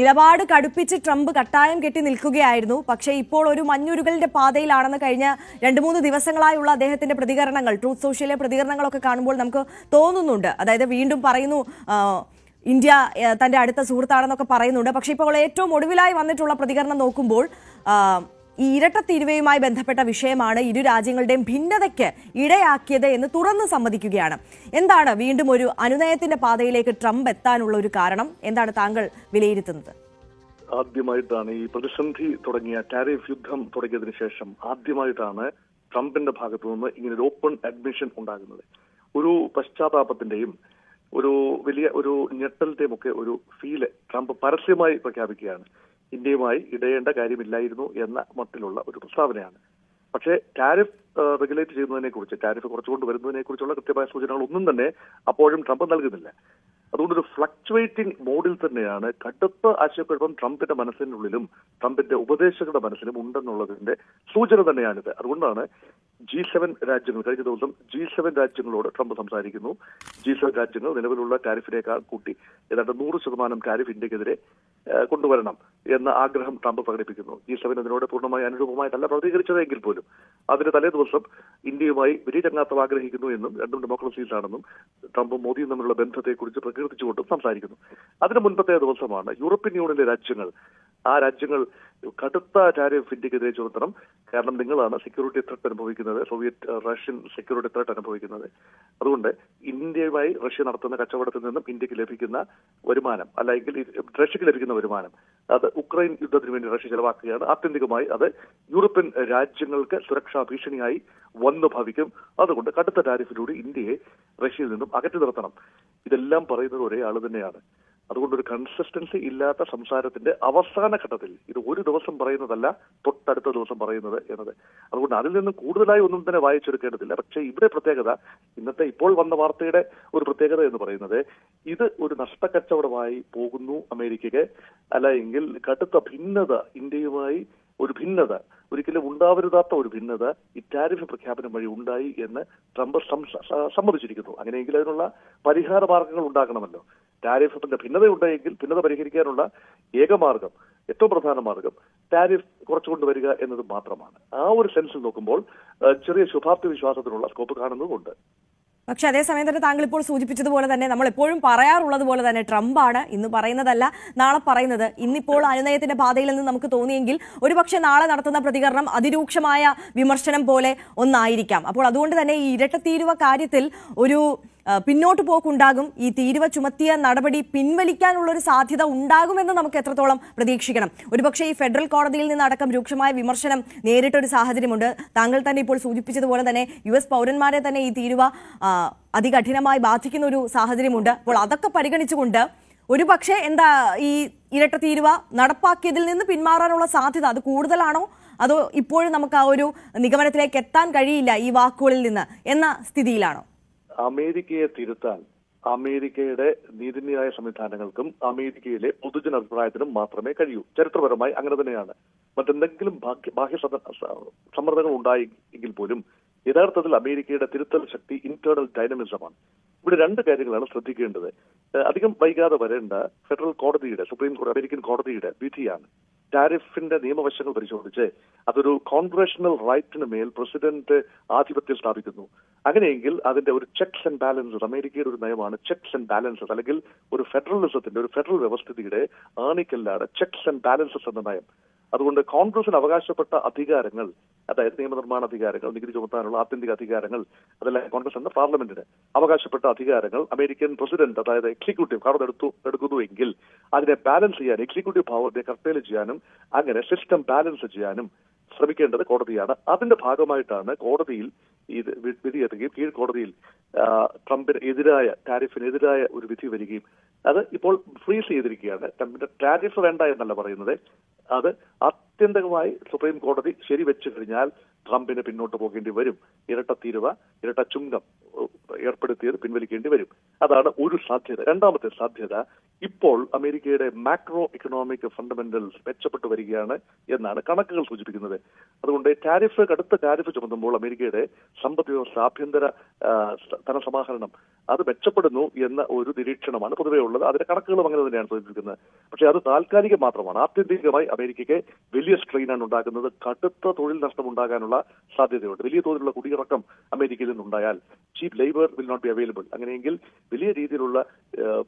നിലപാട് കടുപ്പിച്ച് ട്രംപ് കട്ടായം കെട്ടി നിൽക്കുകയായിരുന്നു. പക്ഷേ ഇപ്പോൾ ഒരു മഞ്ഞുരുകലിന്റെ പാതയിലാണെന്ന് കഴിഞ്ഞ രണ്ട് മൂന്ന് ദിവസങ്ങളായുള്ള അദ്ദേഹത്തിന്റെ പ്രതികരണങ്ങൾ ട്രൂത്ത് സോഷ്യലിലെ പ്രതികരണങ്ങളൊക്കെ കാണുമ്പോൾ നമുക്ക് തോന്നുന്നുണ്ട്. അതായത് വീണ്ടും പറയുന്നു ഇന്ത്യ തന്റെ അടുത്ത സുഹൃത്താണെന്നൊക്കെ പറയുന്നുണ്ട്. പക്ഷേ ഇപ്പോൾ ഏറ്റവും ഒടുവിലായി വന്നിട്ടുള്ള പ്രതികരണം നോക്കുമ്പോൾ ആ, ഇരട്ട തിരുവയുമായി ബന്ധപ്പെട്ട വിഷയമാണ് ഇരു രാജ്യങ്ങളുടെയും ഭിന്നതയ്ക്ക് ഇടയാക്കിയത് എന്ന് തുറന്നു സമ്മതിക്കുകയാണ്. എന്താണ് വീണ്ടും ഒരു അനുനയത്തിന്റെ പാതയിലേക്ക് ട്രംപ് എത്താനുള്ള ഒരു കാരണം? എന്താണ് താങ്കൾ വിലയിരുത്തുന്നത്? ആദ്യമായിട്ടാണ് ഈ പ്രതിസന്ധി തുടങ്ങിയ ടാരിഫ് യുദ്ധം തുടങ്ങിയതിനു ശേഷം ആദ്യമായിട്ടാണ് ട്രംപിന്റെ ഭാഗത്തു നിന്ന് ഇങ്ങനെ ഒരു ഓപ്പൺ അഡ്മിഷൻ ഉണ്ടാകുന്നത്. ഒരു പശ്ചാത്താപത്തിന്റെയും ഒരു വലിയ ഒരു ഞെട്ടലിന്റെയും ഒക്കെ ഒരു ഫീൽ ട്രംപ് പരസ്യമായി പ്രഖ്യാപിക്കുകയാണ്. ഇന്ത്യയുമായി ഇടയേണ്ട കാര്യമില്ലായിരുന്നു എന്ന മട്ടിലുള്ള ഒരു പ്രസ്താവനയാണ്. പക്ഷേ ടാരിഫ് റെഗുലേറ്റ് ചെയ്യുന്നതിനെ കുറിച്ച് ടാരിഫ് കുറച്ചുകൊണ്ട് വരുന്നതിനെ കുറിച്ചുള്ള കൃത്യമായ സൂചനകൾ ഒന്നും തന്നെ അപ്പോഴും ട്രംപ് നൽകുന്നില്ല. അതുകൊണ്ടൊരു ഫ്ലക്ച്വേറ്റിംഗ് മോഡിൽ തന്നെയാണ് കടുത്ത ആശയക്കുഴപ്പം ട്രംപിന്റെ മനസ്സിനുള്ളിലും ട്രംപിന്റെ ഉപദേശകരുടെ മനസ്സിലും ഉണ്ടെന്നുള്ളതിന്റെ സൂചന തന്നെയാണിത്. അതുകൊണ്ടാണ് ജി സെവൻ രാജ്യങ്ങൾ കഴിഞ്ഞ ദിവസം ജി സെവൻ രാജ്യങ്ങളോട് ട്രംപ് സംസാരിക്കുന്നു. ജി സെവൻ രാജ്യങ്ങൾ നിലവിലുള്ള ടാരിഫിനേക്കാൾ കൂട്ടി ഏതാണ്ട് നൂറ് ശതമാനം ടാരിഫ് ഇന്ത്യക്കെതിരെ കൊണ്ടുവരണം എന്ന ആഗ്രഹം ട്രംപ് പ്രകടിപ്പിക്കുന്നു. ജി സെവൻ അതിനോട് പൂർണമായി അനുരൂപമായിട്ടല്ല പ്രതികരിച്ചതെങ്കിൽ പോലും അതിന് തലേ ദിവസം ഇന്ത്യയുമായി വലിയ ചങ്ങാത്തം ആഗ്രഹിക്കുന്നു എന്നും രണ്ടും ഡെമോക്രസീസാണെന്നും ട്രംപും മോദിയും തമ്മിലുള്ള ബന്ധത്തെക്കുറിച്ച് പ്രകീർത്തിച്ചുകൊണ്ടും സംസാരിക്കുന്നു. അതിന് മുൻപത്തെ ദിവസമാണ് യൂറോപ്യൻ യൂണിയനിലെ രാജ്യങ്ങൾ ആ രാജ്യങ്ങൾ കടുത്ത ടാരിഫ് ഇന്ത്യക്കെതിരെ ചുമത്തണം. കാരണം നിങ്ങളാണ് സെക്യൂരിറ്റി ത്രെട്ട് അനുഭവിക്കുന്നത് സോവിയറ്റ് റഷ്യൻ സെക്യൂരിറ്റി ത്രെട്ട് അനുഭവിക്കുന്നത്. അതുകൊണ്ട് ഇന്ത്യയുമായി റഷ്യ നടത്തുന്ന കച്ചവടത്തിൽ നിന്നും ഇന്ത്യയ്ക്ക് ലഭിക്കുന്ന വരുമാനം അല്ലെങ്കിൽ റഷ്യക്ക് ലഭിക്കുന്ന വരുമാനം. അത് ഉക്രൈൻ യുദ്ധത്തിന് വേണ്ടി റഷ്യ ചെലവാക്കുകയാണ്. ആത്യന്തികമായി അത് യൂറോപ്യൻ രാജ്യങ്ങൾക്ക് സുരക്ഷാ ഭീഷണിയായി വന്നു ഭവിക്കും. അതുകൊണ്ട് കടുത്ത ടാരിഫിലൂടെ ഇന്ത്യയെ റഷ്യയിൽ നിന്നും അകറ്റി നിർത്തണം. ഇതെല്ലാം പറയുന്നത് ഒരേ ആൾ തന്നെയാണ്. അതുകൊണ്ട് ഒരു കൺസിസ്റ്റൻസി ഇല്ലാത്ത സംസാരത്തിന്റെ അവസാന ഘട്ടത്തിൽ ഇത് ഒരു ദിവസം പറയുന്നതല്ല തൊട്ടടുത്ത ദിവസം പറയുന്നത് എന്നത്. അതുകൊണ്ട് അതിൽ നിന്നും കൂടുതലായി ഒന്നും തന്നെ വായിച്ചെടുക്കേണ്ടതില്ല. പക്ഷേ ഇവിടെ പ്രത്യേകത ഇന്നത്തെ ഇപ്പോൾ വന്ന വാർത്തയുടെ ഒരു പ്രത്യേകത എന്ന് പറയുന്നത് ഇത് ഒരു നഷ്ടക്കച്ചവടമായി പോകുന്നു അമേരിക്കയ്ക്ക്. അല്ല എങ്കിൽ കടുത്ത ഭിന്നത ഇന്ത്യയുമായി ഒരു ഭിന്നത ഒരിക്കലും ഉണ്ടാവരുതാത്ത ഒരു ഭിന്നത ഈ ടാരിഫ് പ്രഖ്യാപനം വഴി ഉണ്ടായി എന്ന് ട്രംപ് സമ്മതിച്ചിരിക്കുന്നു. അങ്ങനെയെങ്കിൽ അതിനുള്ള പരിഹാര മാർഗങ്ങൾ ഉണ്ടാക്കണമല്ലോ ടാരിഫിന്റെ ഭിന്നത ഉണ്ടെങ്കിൽ ഭിന്നത പരിഹരിക്കാനുള്ള ഏകമാർഗം ഏറ്റവും പ്രധാന മാർഗം ടാരിഫ് കുറച്ചുകൊണ്ട് വരിക എന്നത് മാത്രമാണ്. ആ ഒരു സെൻസിൽ നോക്കുമ്പോൾ ചെറിയ ശുഭാപ്തി വിശ്വാസത്തിനുള്ള സ്കോപ്പ് കാണുന്നതുകൊണ്ട് പക്ഷെ അതേസമയം തന്നെ താങ്കൾ ഇപ്പോൾ സൂചിപ്പിച്ചതുപോലെ തന്നെ നമ്മൾ എപ്പോഴും പറയാറുള്ളത് പോലെ തന്നെ ട്രംപാണ്. ഇന്ന് പറയുന്നതല്ല നാളെ പറയുന്നത്. ഇന്നിപ്പോൾ അനുനയത്തിന്റെ പാതയിൽ നിന്ന് നമുക്ക് തോന്നിയെങ്കിൽ ഒരുപക്ഷെ നാളെ നടത്തുന്ന പ്രതികരണം അതിരൂക്ഷമായ വിമർശനം പോലെ ഒന്നായിരിക്കാം. അപ്പോൾ അതുകൊണ്ട് തന്നെ ഈ ഇരട്ടത്തീരുവ കാര്യത്തിൽ ഒരു പിന്നോട്ട് പോക്കുണ്ടാകും. ഈ തീരുവ ചുമത്തിയ നടപടി പിൻവലിക്കാനുള്ള ഒരു സാധ്യത ഉണ്ടാകുമെന്ന് നമുക്ക് എത്രത്തോളം പ്രതീക്ഷിക്കണം. ഒരുപക്ഷെ ഈ ഫെഡറൽ കോടതിയിൽ നിന്നടക്കം രൂക്ഷമായ വിമർശനം നേരിട്ടൊരു സാഹചര്യമുണ്ട്. താങ്കൾ തന്നെ ഇപ്പോൾ സൂചിപ്പിച്ചതുപോലെ തന്നെ യു എസ് പൗരന്മാരെ തന്നെ ഈ തീരുവ അതികഠിനമായി ബാധിക്കുന്ന ഒരു സാഹചര്യമുണ്ട്. അപ്പോൾ അതൊക്കെ പരിഗണിച്ചുകൊണ്ട് ഒരു പക്ഷേ എന്താ ഈ ഇരട്ട തീരുവ നടപ്പാക്കിയതിൽ നിന്ന് പിന്മാറാനുള്ള സാധ്യത അത് കൂടുതലാണോ? അതോ ഇപ്പോഴും നമുക്ക് ആ ഒരു നിഗമനത്തിലേക്ക് എത്താൻ കഴിയില്ല ഈ വാക്കുകളിൽ നിന്ന് എന്ന സ്ഥിതിയിലാണോ? അമേരിക്കയെ തിരുത്താൻ അമേരിക്കയുടെ നീതിന്യായ സംവിധാനങ്ങൾക്കും അമേരിക്കയിലെ പൊതുജന അഭിപ്രായത്തിനും മാത്രമേ കഴിയൂ. ചരിത്രപരമായി അങ്ങനെ തന്നെയാണ്. മറ്റെന്തെങ്കിലും ബാഹ്യ സമ്മർദ്ദങ്ങൾ ഉണ്ടായി എങ്കിൽ പോലും യഥാർത്ഥത്തിൽ അമേരിക്കയുടെ തിരുത്തൽ ശക്തി ഇന്റേണൽ ഡൈനമിസമാണ് ഇവിടെ രണ്ട് കാര്യങ്ങളാണ് ശ്രദ്ധിക്കേണ്ടത്. അധികം വൈകാതെ വരേണ്ട ഫെഡറൽ കോടതിയുടെ സുപ്രീം കോടതി അമേരിക്കൻ കോടതിയുടെ വിധിയാണ്. ടാരിഫിന്റെ നിയമവശങ്ങൾ പരിശോധിച്ച് അതൊരു കോൺഗ്രഷണൽ റൈറ്റിന് മേൽ പ്രസിഡന്റ് ആധിപത്യം സ്ഥാപിക്കുന്നു. അങ്ങനെയെങ്കിൽ അതിന്റെ ഒരു ചെക്സ് ആൻഡ് ബാലൻസസ് അമേരിക്കയുടെ ഒരു നയമാണ് ചെക്സ് ആൻഡ് ബാലൻസസ് അല്ലെങ്കിൽ ഒരു ഫെഡറലിസത്തിന്റെ ഒരു ഫെഡറൽ വ്യവസ്ഥിതിയുടെ ആണിക്കല്ലാണ് ചെക്സ് ആൻഡ് ബാലൻസസ് എന്ന നയം. അതുകൊണ്ട് കോൺഗ്രസിന് അവകാശപ്പെട്ട അധികാരങ്ങൾ അതായത് നിയമനിർമ്മാണ അധികാരങ്ങൾ നികുതി ചുമത്താനുള്ള ആത്യന്തിക അധികാരങ്ങൾ അതല്ല കോൺഗ്രസ് എന്ന പാർലമെന്റിന് അവകാശപ്പെട്ട അധികാരങ്ങൾ അമേരിക്കൻ പ്രസിഡന്റ് അതായത് എക്സിക്യൂട്ടീവ് കടന്ന് എടുത്തു എടുക്കുന്നുവെങ്കിൽ അതിനെ ബാലൻസ് ചെയ്യാൻ എക്സിക്യൂട്ടീവ് പവറിനെ കർട്ടേൽ ചെയ്യാനും അങ്ങനെ സിസ്റ്റം ബാലൻസ് ചെയ്യാനും ശ്രമിക്കേണ്ടത് കോടതിയാണ്. അതിന്റെ ഭാഗമായിട്ടാണ് കോടതിയിൽ ഇത് വിധി വിധിയെത്തുകയും കീഴ്ക്കോടതിയിൽ ട്രംപിന് എതിരായ ടാരിഫിനെതിരായ ഒരു വിധി വരികയും അത് ഇപ്പോൾ ഫ്രീസ് ചെയ്തിരിക്കുകയാണ്. ട്രംപിന്റെ ടാരിഫ് വേണ്ട എന്നല്ല പറയുന്നത്. അത് ആത്യന്തികമായി സുപ്രീം കോടതി ശരിവെച്ചു കഴിഞ്ഞാൽ ട്രംപിന് പിന്നോട്ട് പോകേണ്ടി വരും. ഇരട്ട തീരുവ ഇരട്ട ചുങ്കം ഏർപ്പെടുത്തിയത് പിൻവലിക്കേണ്ടി വരും. അതാണ് ഒരു സാധ്യത. രണ്ടാമത്തെ സാധ്യത ഇപ്പോൾ അമേരിക്കയുടെ മാക്രോ ഇക്കണോമിക് ഫണ്ടമെന്റൽസ് മെച്ചപ്പെട്ടു വരികയാണ് എന്നാണ് കണക്കുകൾ സൂചിപ്പിക്കുന്നത്. അതുകൊണ്ട് ടാരിഫ് കടുത്ത ടാരിഫ് ചുമത്തുമ്പോൾ അമേരിക്കയുടെ സമ്പദ് വ്യവസ്ഥ ആഭ്യന്തര ധനസമാഹരണം അത് മെച്ചപ്പെടുന്നു എന്ന ഒരു നിരീക്ഷണമാണ് പൊതുവേ ഉള്ളത്. അതിന്റെ കണക്കുകളും അങ്ങനെ തന്നെയാണ് സൂചിപ്പിക്കുന്നത്. പക്ഷേ അത് താൽക്കാലികം മാത്രമാണ്. ആത്യന്തികമായി അമേരിക്കയ്ക്ക് വലിയ സ്ട്രെയിനാണ് ഉണ്ടാക്കുന്നത് കടുത്ത തൊഴിൽ നഷ്ടം ഉണ്ടാകാനുള്ള സാധ്യതയുണ്ട്. വലിയ തോതിലുള്ള കുടിയിറക്കം അമേരിക്കയിൽ നിന്നുണ്ടായാൽ cheap labour will not be available അങ്ങനെയെങ്കിൽ വലിയ രീതിയിലുള്ള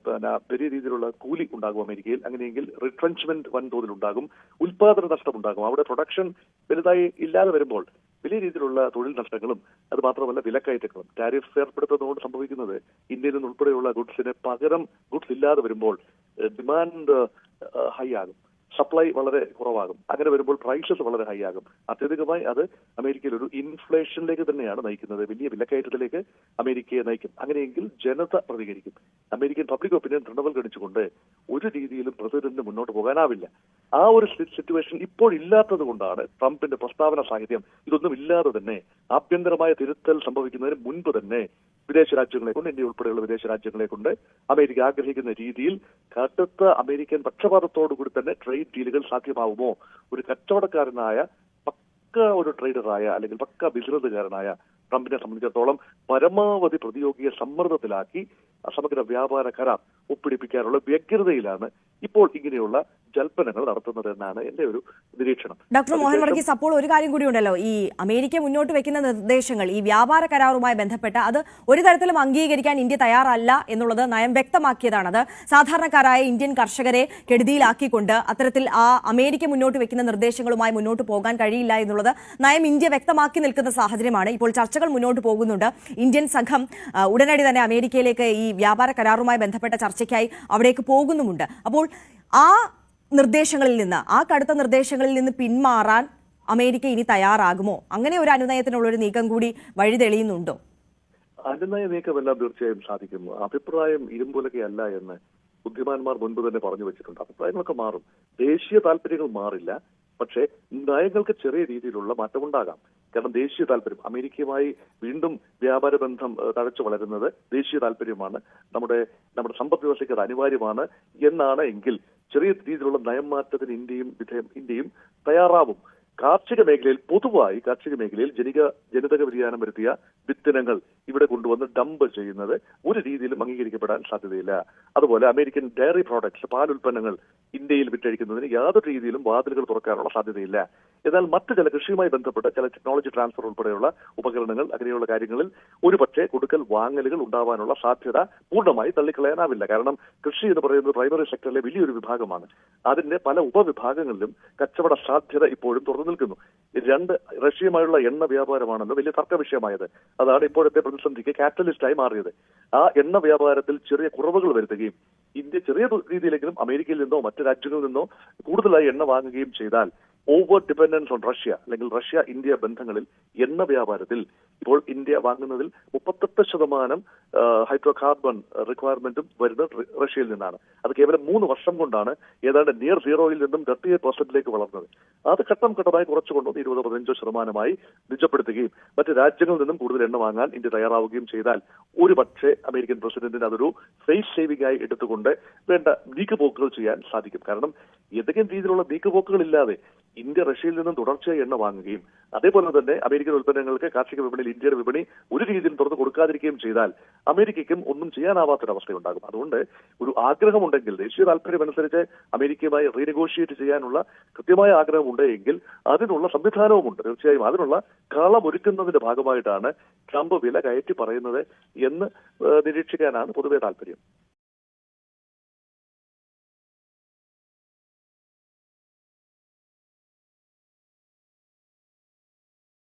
പിന്നെ വലിയ രീതിയിലുള്ള കൂലി ഉണ്ടാകും അമേരിക്കയിൽ. അങ്ങനെയെങ്കിൽ റിട്രഞ്ച്മെന്റ് വൻ തോതിൽ ഉണ്ടാകും. ഉൽപാദന നഷ്ടം ഉണ്ടാകും. അവിടെ പ്രൊഡക്ഷൻ വലുതായി ഇല്ലാതെ വരുമ്പോൾ വലിയ രീതിയിലുള്ള തൊഴിൽ നഷ്ടങ്ങളും അത് മാത്രമല്ല വിലക്കയറ്റങ്ങളും ടാരിഫ്സ് ഏർപ്പെടുത്തുന്നതുകൊണ്ട് സംഭവിക്കുന്നത് ഇന്ത്യയിൽ നിന്ന് ഉൾപ്പെടെയുള്ള ഗുഡ്സിന് പകരം ഗുഡ്സ് ഇല്ലാതെ വരുമ്പോൾ ഡിമാൻഡ് ഹൈ ആകും. സപ്ലൈ വളരെ കുറവാകും. അങ്ങനെ വരുമ്പോൾ പ്രൈസസ് വളരെ ഹൈ ആകും. അത്യധികമായി അത് അമേരിക്കയിൽ ഒരു ഇൻഫ്ലേഷനിലേക്ക് തന്നെയാണ് നയിക്കുന്നത്. വലിയ വിലക്കയറ്റത്തിലേക്ക് അമേരിക്കയെ നയിക്കും. അങ്ങനെയെങ്കിൽ ജനത പ്രതികരിക്കും. അമേരിക്കൻ പബ്ലിക് ഒപ്പീനിയൻ തൃണവൽ ഗണിച്ചുകൊണ്ട് ഒരു രീതിയിലും പ്രസിഡന്റിന് മുന്നോട്ട് പോകാനാവില്ല. ആ ഒരു സിറ്റുവേഷൻ ഇപ്പോൾ ഇല്ലാത്തത് കൊണ്ടാണ് ട്രംപിന്റെ പ്രസ്താവന സാഹിത്യം ഇതൊന്നും ഇല്ലാതെ തന്നെ ആഭ്യന്തരമായ തിരുത്തൽ സംഭവിക്കുന്നതിന് മുൻപ് തന്നെ വിദേശ രാജ്യങ്ങളെ കൊണ്ട് ഇന്ത്യ ഉൾപ്പെടെയുള്ള വിദേശ രാജ്യങ്ങളെ കൊണ്ട് അമേരിക്ക ആഗ്രഹിക്കുന്ന രീതിയിൽ കടുത്ത അമേരിക്കൻ പക്ഷപാതത്തോടുകൂടി തന്നെ ട്രേഡ് ഡീലുകൾ സാധ്യമാവുമോ? ഒരു കച്ചവടക്കാരനായ പക്ക ഒരു ട്രേഡറായ അല്ലെങ്കിൽ പക്ക ബിസിനസ്സുകാരനായ ട്രംപിനെ സംബന്ധിച്ചിടത്തോളം പരമാവധി പ്രതിയോഗിയെ സമ്മർദ്ദത്തിലാക്കി സമഗ്ര വ്യാപാര കരാർ ഒപ്പിടിപ്പിക്കാനുള്ള വ്യഗ്രതയിലാണ് ഇപ്പോൾ ഇങ്ങനെയുള്ള ജൽപ്പനങ്ങൾ നടത്തുന്നത് എന്നാണ് എന്റെ ഒരു നിരീക്ഷണം. ഡോക്ടർ മോഹൻ വർഗീസ് അപ്പോൾ ഒരു കാര്യം കൂടി ഉണ്ടല്ലോ. ഈ അമേരിക്ക മുന്നോട്ട് വെക്കുന്ന നിർദ്ദേശങ്ങൾ ഈ വ്യാപാര കരാറുമായി ബന്ധപ്പെട്ട് അത് ഒരു തരത്തിലും അംഗീകരിക്കാൻ ഇന്ത്യ തയ്യാറല്ല എന്നുള്ളത് നയം വ്യക്തമാക്കിയതാണ് അത് സാധാരണക്കാരായ ഇന്ത്യൻ കർഷകരെ കെടുതിയിലാക്കിക്കൊണ്ട് അത്തരത്തിൽ ആ അമേരിക്ക മുന്നോട്ട് വെക്കുന്ന നിർദ്ദേശങ്ങളുമായി മുന്നോട്ട് പോകാൻ കഴിയില്ല എന്നുള്ളത് നയം ഇന്ത്യ വ്യക്തമാക്കി നിൽക്കുന്ന സാഹചര്യമാണ്. ഇപ്പോൾ ചർച്ചകൾ മുന്നോട്ട് പോകുന്നുണ്ട്. ഇന്ത്യൻ സംഘം ഉടനടി തന്നെ അമേരിക്കയിലേക്ക് ഈ വ്യാപാര കരാറുമായി ബന്ധപ്പെട്ട ചർച്ചയ്ക്കായി അവിടേക്ക് പോകുന്നുമുണ്ട്. അപ്പോൾ ആ നിർദ്ദേശങ്ങളിൽ നിന്ന് ആ കടുത്ത നിർദ്ദേശങ്ങളിൽ നിന്ന് പിന്മാറാൻ അമേരിക്ക ഇനി തയ്യാറാകുമോ? അങ്ങനെ ഒരു അനുനയത്തിനുള്ള ഒരു നീക്കം കൂടി വഴി തെളിയുന്നുണ്ടോ അനുനയ നീക്കമെല്ലാം തീർച്ചയായും സാധിക്കും അഭിപ്രായം ഇരുമ്പുലകയല്ല എന്ന് ബുദ്ധിമാന്മാർ മുൻപ് തന്നെ പറഞ്ഞു വെച്ചിട്ടുണ്ട്. അഭിപ്രായങ്ങളൊക്കെ മാറും. ദേശീയ താല്പര്യങ്ങൾ മാറില്ല. പക്ഷേ നയങ്ങൾക്ക് ചെറിയ രീതിയിലുള്ള മാറ്റമുണ്ടാകാം. കാരണം ദേശീയ താല്പര്യം അമേരിക്കയുമായി വീണ്ടും വ്യാപാര ബന്ധം തഴച്ചു വളരുന്നത് ദേശീയ താല്പര്യമാണ്. നമ്മുടെ നമ്മുടെ സമ്പദ് വ്യവസ്ഥയ്ക്ക് അത് അനിവാര്യമാണ് എന്നാണ് എങ്കിൽ ചെറിയ രീതിയിലുള്ള നയം മാറ്റത്തിന് ഇന്ത്യയും ഇന്ത്യയും തയ്യാറാവും. കാർഷിക മേഖലയിൽ പൊതുവായി കാർഷിക മേഖലയിൽ ജനിക ജനിതക വ്യതിയാനം വരുത്തിയ വിത്തിനങ്ങൾ ഇവിടെ കൊണ്ടുവന്ന് ഡംപ് ചെയ്യുന്നത് ഒരു രീതിയിലും അംഗീകരിക്കപ്പെടാൻ സാധ്യതയില്ല. അതുപോലെ അമേരിക്കൻ ഡയറി പ്രോഡക്ട്സ് പാൽ ഉൽപ്പന്നങ്ങൾ ഇന്ത്യയിൽ വിറ്റഴിക്കുന്നതിന് യാതൊരു രീതിയിലും വാതിലുകൾ തുറക്കാനുള്ള സാധ്യതയില്ല. എന്നാൽ മറ്റ് ചില കൃഷിയുമായി ബന്ധപ്പെട്ട ചില ടെക്നോളജി ട്രാൻസ്ഫർ ഉൾപ്പെടെയുള്ള ഉപകരണങ്ങൾ അങ്ങനെയുള്ള കാര്യങ്ങളിൽ ഒരുപക്ഷെ കൊടുക്കൽ വാങ്ങലുകൾ ഉണ്ടാവാനുള്ള സാധ്യത പൂർണമായി തള്ളിക്കളയാനാവില്ല. കാരണം കൃഷി എന്ന് പറയുന്നത് പ്രൈമറി സെക്ടറിലെ വലിയൊരു വിഭാഗമാണ്. അതിന്റെ പല ഉപവിഭാഗങ്ങളിലും കച്ചവട സാധ്യത ഇപ്പോഴും തുറന്നു നിൽക്കുന്നു. രണ്ട് റഷ്യയുമായുള്ള എണ്ണ വ്യാപാരമാണെന്ന് വലിയ തർക്ക വിഷയമായത്. അതാണ് ഇപ്പോഴത്തെ പ്രതിസന്ധിക്ക് ക്യാപിറ്റലിസ്റ്റായി മാറിയത്. ആ എണ്ണ വ്യാപാരത്തിൽ ചെറിയ കുറവുകൾ വരുത്തുകയും ഇന്ത്യ ചെറിയ രീതിയിലെങ്കിലും അമേരിക്കയിൽ നിന്നോ മറ്റു രാജ്യങ്ങളിൽ നിന്നോ കൂടുതലായി എണ്ണ വാങ്ങുകയും ചെയ്താൽ ഓവർ ഡിപെൻഡൻസ് ഓൺ റഷ്യ അല്ലെങ്കിൽ റഷ്യ ഇന്ത്യ ബന്ധങ്ങളിൽ എണ്ണ വ്യാപാരത്തിൽ ഇപ്പോൾ ഇന്ത്യ വാങ്ങുന്നതിൽ മുപ്പത്തെട്ട് ശതമാനം ഹൈഡ്രോ കാർബൺ റിക്വയർമെന്റും വരുന്നത് റഷ്യയിൽ നിന്നാണ്. അത് കേവലം മൂന്ന് വർഷം കൊണ്ടാണ് ഏതാണ്ട് നിയർ സീറോയിൽ നിന്നും തേർട്ടി എയ്റ്റ് പെർസെന്റിലേക്ക് വളർന്നത്. അത് ഘട്ടം ഘട്ടമായി കുറച്ചു കൊണ്ടുവന്ന് ഇരുപത് പതിനഞ്ചോ ശതമാനമായി നിജപ്പെടുത്തുകയും മറ്റ് രാജ്യങ്ങളിൽ നിന്നും കൂടുതൽ എണ്ണ വാങ്ങാൻ ഇന്ത്യ തയ്യാറാവുകയും ചെയ്താൽ ഒരു പക്ഷേ അമേരിക്കൻ പ്രസിഡന്റിന് അതൊരു ഫേസ് സേവിംഗ് ആയി എടുത്തുകൊണ്ട് വേണ്ട നീക്കുപോക്കുകൾ ചെയ്യാൻ സാധിക്കും. കാരണം ഏതെങ്കിലും രീതിയിലുള്ള നീക്കുപോക്കുകൾ ഇല്ലാതെ ഇന്ത്യ റഷ്യയിൽ നിന്നും തുടർച്ചയായി എണ്ണ വാങ്ങുകയും അതേപോലെ തന്നെ അമേരിക്കൻ ഉൽപ്പന്നങ്ങൾക്ക് കാർഷിക വിപണിയിൽ ഇന്ത്യയുടെ വിപണി ഒരു രീതിയിൽ തുറന്നു കൊടുക്കാതിരിക്കുകയും ചെയ്താൽ അമേരിക്കയ്ക്കും ഒന്നും ചെയ്യാനാവാത്തൊരവസ്ഥയുണ്ടാകും. അതുകൊണ്ട് ഒരു ആഗ്രഹമുണ്ടെങ്കിൽ ദേശീയ താല്പര്യം അനുസരിച്ച് അമേരിക്കയുമായി റീനെഗോഷിയേറ്റ് ചെയ്യാനുള്ള കൃത്യമായ ആഗ്രഹമുണ്ട് എങ്കിൽ അതിനുള്ള സംവിധാനവുമുണ്ട്. തീർച്ചയായും അതിനുള്ള കളമൊരുക്കുന്നതിന്റെ ഭാഗമായിട്ടാണ് ട്രംപ് വില കയറ്റി പറയുന്നത് എന്ന് നിരീക്ഷിക്കാനാണ് പൊതുവെ താല്പര്യം